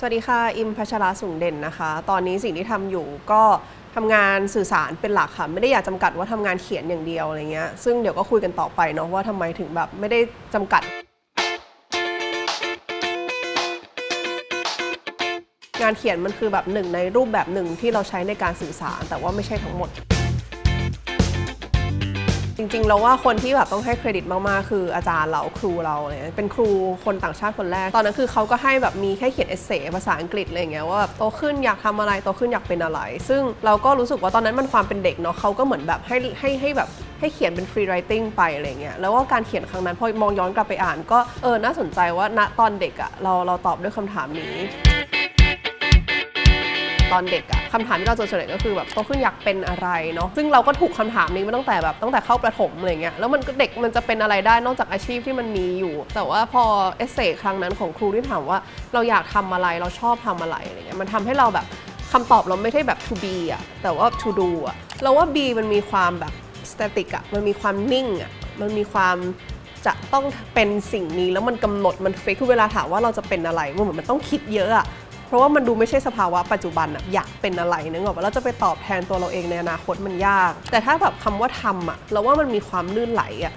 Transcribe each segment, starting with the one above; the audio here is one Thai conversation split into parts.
สวัสดีค่ะ อิมพัชราสุงเด่นนะคะ ตอนนี้สิ่งที่ทำอยู่ก็ทำงานสื่อสารเป็นหลักค่ะ ไม่ได้อยากจำกัดว่าทำงานเขียนอย่างเดียวอะไรเงี้ย ซึ่งเดี๋ยวก็คุยกันต่อไปเนาะว่าทำไมถึงแบบไม่ได้จำกัด งานเขียนมันคือแบบหนึ่งในรูปแบบหนึ่งที่เราใช้ในการสื่อสารแต่ว่าไม่ใช่ทั้งหมด จริง ๆ เราว่าคนที่แบบต้องให้เครดิตมากๆ คืออาจารย์เราครูเราเนี่ยเป็นครูคนต่างชาติคนแรก ตอนนั้นคือเขาก็ให้แบบมีแค่เขียนเอเซภาษาอังกฤษอะไรอย่างเงี้ยว่าแบบโตขึ้นอยากทำอะไรโตขึ้นอยากเป็นอะไร ซึ่งเราก็รู้สึกว่าตอนนั้นมันความเป็นเด็กเนาะเขาก็เหมือนแบบให้ให้ให้แบบให้เขียนเป็นฟรีไรติงไปอะไรเงี้ย แล้วว่าการเขียนครั้งนั้นพอมองย้อนกลับไปอ่าน ก็เออน่าสนใจว่าณตอนเด็กอะเราเราตอบด้วยคำถามนี้ ตอนเด็กอะคำถามที่เราเจอส่วนใหญ่ก็คือแบบโตขึ้นอยากเป็นอะไรเนาะซึ่งเราก็ถูกคำถามนี้มาตั้งแต่แบบตั้งแต่เข้าประถมอะไรเงี้ยแล้วมันก็เด็กมันจะเป็นอะไรได้นอกจากอาชีพที่มันมีอยู่ แต่ว่าพอเอเซครั้งนั้นของครูที่ถามว่าเราอยากทำอะไรเราชอบทำอะไรอะไรเงี้ยมันทำให้เราแบบคำตอบเราไม่ใช่แบบ to be อะแต่ว่า to do อะเราว่า be มันมีความแบบ static อะมันมีความนิ่งอะมันมีความจะต้องเป็นสิ่งนี้แล้วมันกำหนดมันเฟกคือเวลาถามว่าเราจะเป็นอะไรมันเหมือนมันต้องคิดเยอะอะ เพราะว่ามันดูไม่ใช่สภาวะปัจจุบันอะอยากเป็นอะไรนึกออกปะเราจะไปตอบแทนตัวเราเองในอนาคตมันยาก แต่ถ้าแบบคำว่าทำอะเราว่ามันมีความลื่นไหลอะ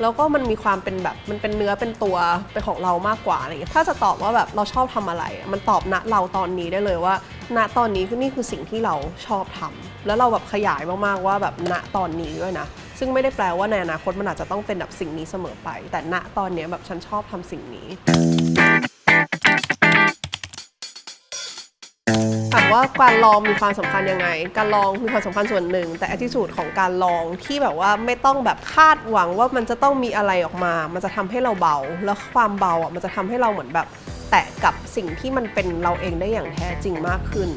แล้วก็มันมีความเป็นแบบมันเป็นเนื้อเป็นตัวเป็นของเรามากกว่าอะไรอย่างเงี้ยถ้าจะตอบว่าแบบเราชอบทำอะไร มันตอบณเราตอนนี้ได้เลยว่า ณตอนนี้คือนี่คือสิ่งที่เราชอบทำแล้วเราแบบขยายมากๆว่าแบบณตอนนี้ด้วยนะซึ่งไม่ได้แปลว่าในอนาคตมันอาจจะต้องเป็นแบบสิ่งนี้เสมอไป แต่ณตอนนี้แบบฉันชอบทำสิ่งนี้ ถามว่าการลองมีความสำคัญยังไง การลองมีความสำคัญส่วนหนึ่ง แต่ attitude ของการลองที่แบบว่าไม่ต้องแบบคาดหวังว่ามันจะต้องมีอะไรออกมา มันจะทำให้เราเบา แล้วความเบาอะมันจะทำให้เราเหมือนแบบ แตะกับสิ่งที่มันเป็นเราเองได้อย่างแท้จริงมากขึ้น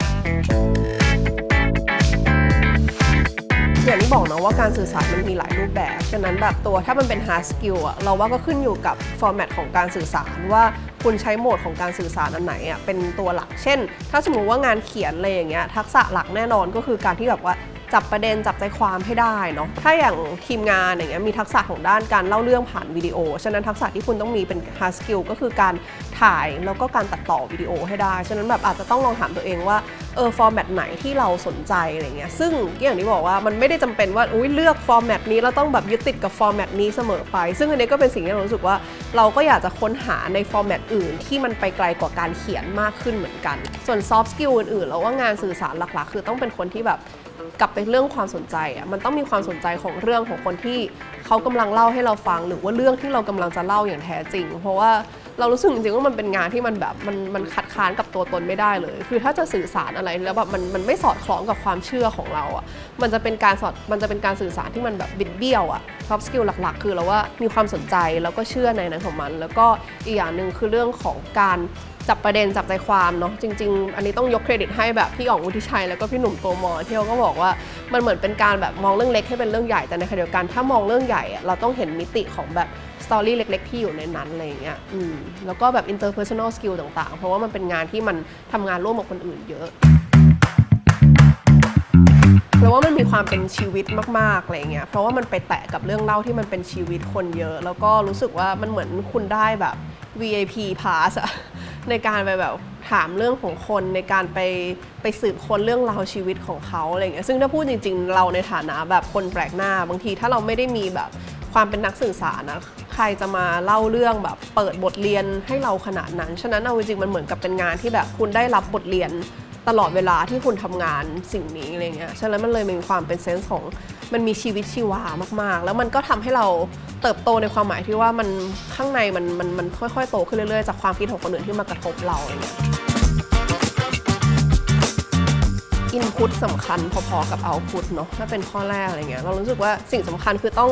อย่างที่บอกนะว่าการสื่อสารมันมีหลายรูปแบบฉะนั้นแบบตัวถ้ามันเป็น hard skill อะเราว่าก็ขึ้นอยู่กับ format ของการสื่อสารว่าคุณใช้โหมดของการสื่อสารอันไหนอะเป็นตัวหลัก เช่น ถ้าสมมติว่างานเขียนอะไรอย่างเงี้ยทักษะหลักแน่นอนก็คือการที่แบบว่าจับประเด็นจับใจความให้ได้เนาะถ้าอย่างทีมงานอย่างเงี้ยมีทักษะของด้านการเล่าเรื่องผ่านวิดีโอ ฉะนั้นทักษะที่คุณต้องมีเป็น hard skill ก็คือการถ่ายแล้วก็การตัดต่อวิดีโอให้ได้ ฉะนั้นแบบอาจจะต้องลองถามตัวเองว่า เออฟอร์แมตไหนที่เราสนใจอะไรเงี้ยซึ่งอย่างที่บอกว่ามันไม่ได้จำเป็นว่าอุ้ยเลือกฟอร์แมตนี้แล้วต้องแบบยึดติดกับฟอร์แมตนี้เสมอไป ซึ่งอันนี้ก็เป็นสิ่งที่เรารู้สึกว่า เราก็อยากจะค้นหาในฟอร์แมตอื่นที่มันไปไกลกว่าการเขียนมากขึ้นเหมือนกัน ส่วนซอฟต์สกิลอื่นๆเราว่างานสื่อสารหลักๆ คือต้องเป็นคนที่แบบกลับไปเรื่องความสนใจอะมันต้องมีความสนใจของเรื่องของคนที่เขากำลังเล่าให้เราฟัง หรือว่าเรื่องที่เรากำลังจะเล่าอย่างแท้จริง เพราะว่า เรารู้สึกจริงๆว่ามันเป็นงานที่มันแบบมันมันคัดค้านกับตัวตนไม่ได้เลย คือถ้าจะสื่อสารอะไรแล้วแบบมันมันไม่สอดคล้องกับความเชื่อของเราอะมันจะเป็นการสอดมันจะเป็นการสื่อสารที่มันแบบบิดเบี้ยวอะท็อปสกิลหลักๆ คือเราว่ามีความสนใจแล้วก็เชื่อในนั้นของมัน แล้วก็อีกอย่างหนึ่งคือเรื่องของการจับประเด็นจับใจความเนาะจริง ๆ อันนี้ต้องยกเครดิตให้แบบพี่อ๋องวุฒิชัยแล้วก็พี่หนุ่มโตมอที่เขาก็บอกว่ามันเหมือนเป็นการแบบมองเรื่องเล็กให้เป็นเรื่องใหญ่แต่ในขณะเดียวกันถ้ามองเรื่องใหญ่เราต้องเห็นมิติของแบบ สตอรี่เล็ก ๆ ที่อยู่ในนั้นอะไรอย่างเงี้ยอืมแล้วก็แบบ interpersonal skill ต่างๆ เพราะว่ามันเป็นงานที่มันทำงานร่วมกับคนอื่นเยอะแล้วว่ามันมีความเป็นชีวิตมากๆอะไรเงี้ย เพราะว่ามันไปแตะกับเรื่องเล่าที่มันเป็นชีวิตคนเยอะ แล้วก็รู้สึกว่ามันเหมือนคุณได้แบบ VIP pass อะในการไปแบบถามเรื่องของคนในการไปไปสืบคนเรื่องราวชีวิตของเขาอะไรเงี้ย ซึ่งถ้าพูดจริง ๆ เราในฐานะแบบคนแปลกหน้า บางทีถ้าเราไม่ได้มีแบบความเป็นนักสื่อสารนะ ใครจะมาเล่าเรื่องแบบเปิดบทเรียนให้เราขนาดนั้น ฉะนั้นเอาจริงมันเหมือนกับเป็นงานที่แบบคุณได้รับบทเรียนตลอดเวลาที่คุณทำงานสิ่งนี้อะไรเงี้ย ฉะนั้นมันเลยมีความเป็นเซนส์ของมันมีชีวิตชีวามาก ๆ แล้วมันก็ทำให้เราเติบโตในความหมายที่ว่ามันข้างในมันมันมันค่อย ๆ โตขึ้นเรื่อย ๆ จากความคิดของคนอื่นที่มากระทบเราอะไรเงี้ย อินพุตสำคัญพอๆกับเอาพุตเนาะถ้าเป็นข้อแรกอะไรเงี้ยเรารู้สึกว่าสิ่งสำคัญคือต้อง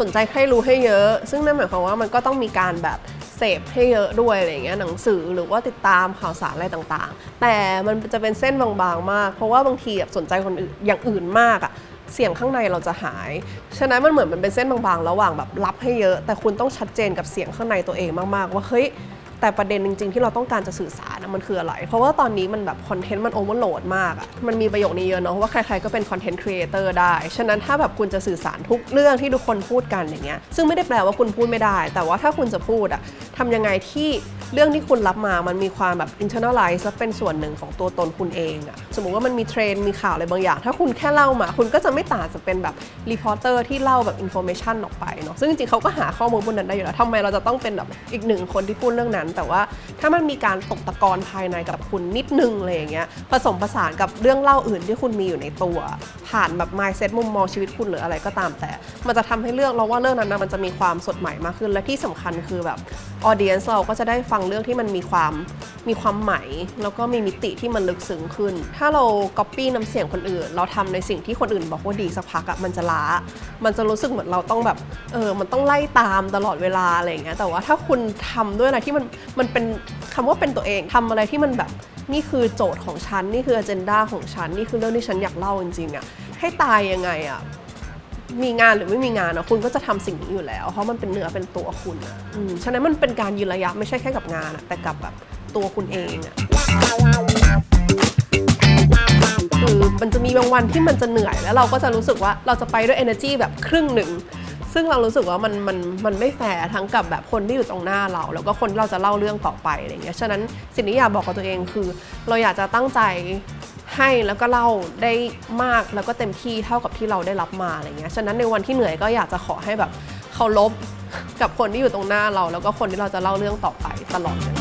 สนใจใครรู้ให้เยอะ ซึ่งนั่นหมายความว่ามันก็ต้องมีการแบบเสพให้เยอะด้วยอะไรเงี้ยหนังสือหรือว่าติดตามข่าวสารอะไรต่างๆ แต่มันจะเป็นเส้นบางๆมาก เพราะว่าบางทีแบบสนใจคนอื่นอย่างอื่นมากอะเสียงข้างในเราจะหาย ฉะนั้นมันเหมือนมันเป็นเส้นบางๆ ระหว่างแบบรับให้เยอะ แต่คุณต้องชัดเจนกับเสียงข้างในตัวเองมากๆ ว่าเฮ้ย แต่ประเด็นจริง ๆ ที่เราต้องการจะสื่อสารนะมันคืออะไร เพราะว่าตอนนี้มันแบบคอนเทนต์มันโอเวอร์โหลดมากอะมันมีประโยคนี้เยอะเนาะว่าใครๆก็เป็นคอนเทนต์ครีเอเตอร์ได้ ฉะนั้นถ้าแบบคุณจะสื่อสารทุกเรื่องที่ทุกคนพูดกันอย่างเงี้ย ซึ่งไม่ได้แปลว่าคุณพูดไม่ได้ แต่ว่าถ้าคุณจะพูดอะทำยังไงที่ เรื่องที่คุณรับมามันมีความแบบ internalize และเป็นส่วนหนึ่งของตัวตนคุณเองอะสมมุติว่ามันมีเทรนมีข่าวอะไรบางอย่าง ถ้าคุณแค่เล่ามา คุณก็จะไม่ต่างจากเป็นแบบรีพอร์เตอร์ที่เล่าแบบ information ออกไปเนาะซึ่งจริงๆเขาก็หาข้อมูลบนนั้นได้อยู่แล้วทำไมเราจะต้องเป็นแบบอีกหนึ่งคนที่พูดเรื่องนั้น แต่ว่าถ้ามันมีการตกตะกอนภายในกับคุณนิดนึงอะไรอย่างเงี้ยผสมผสานกับเรื่องเล่าอื่นที่คุณมีอยู่ในตัว ผ่านแบบ mindset มุมมองชีวิตคุณหรืออะไรก็ตามแต่ มันจะทำให้เรื่องเราว่าเรื่องนั้นนะมันจะมีความสดใหม่มากขึ้น และที่สำคัญคือแบบ audience เราก็จะได้ฟังังเรื่องที่มันมีความมีความใหม่แล้วก็มีมิติที่มันลึกซึ้งขึ้น ถ้าเรา copy น้ำเสียงคนอื่น เราทำในสิ่งที่คนอื่นบอกว่าดีสักพักอะมันจะล้า มันจะรู้สึกเหมือนเราต้องแบบเออมันต้องไล่ตามตลอดเวลาอะไรอย่างเงี้ยแต่ว่าถ้าคุณทำด้วยอะไรที่มันมันเป็นคำว่าเป็นตัวเองทำอะไรที่มันแบบนี่คือโจทย์ของฉันนี่คือ agenda ของฉันนี่คือเรื่องที่ฉันอยากเล่าจริงๆอะให้ตายยังไงอะ มีงานหรือไม่มีงานนะคุณก็จะทำสิ่งนี้อยู่แล้ว เพราะมันเป็นเนื้อเป็นตัวคุณอะฉะนั้นมันเป็นการยืนระยะไม่ใช่แค่กับงานอะแต่กับแบบตัวคุณเองอะคือมันจะมีบางวันที่มันจะเหนื่อยแล้วเราก็จะรู้สึกว่าเราจะไปด้วย energy แบบครึ่งหนึ่งซึ่งเรารู้สึกว่ามันมันมันไม่แฟร์ทั้งกับแบบคนที่อยู่ตรงหน้าเรา แล้วก็คนที่เราจะเล่าเรื่องต่อไปอะไรเงี้ยฉะนั้นสิ่งที่อยากบอกกับตัวเองคือ เราอยากจะตั้งใจ ให้แล้วก็เล่าได้มากแล้วก็เต็มที่เท่ากับที่เราได้รับมาอะไรเงี้ยฉะนั้นในวันที่เหนื่อยก็อยากจะขอให้แบบเคารพกับคนที่อยู่ตรงหน้าเรา แล้วก็คนที่เราจะเล่าเรื่องต่อไปตลอดเลย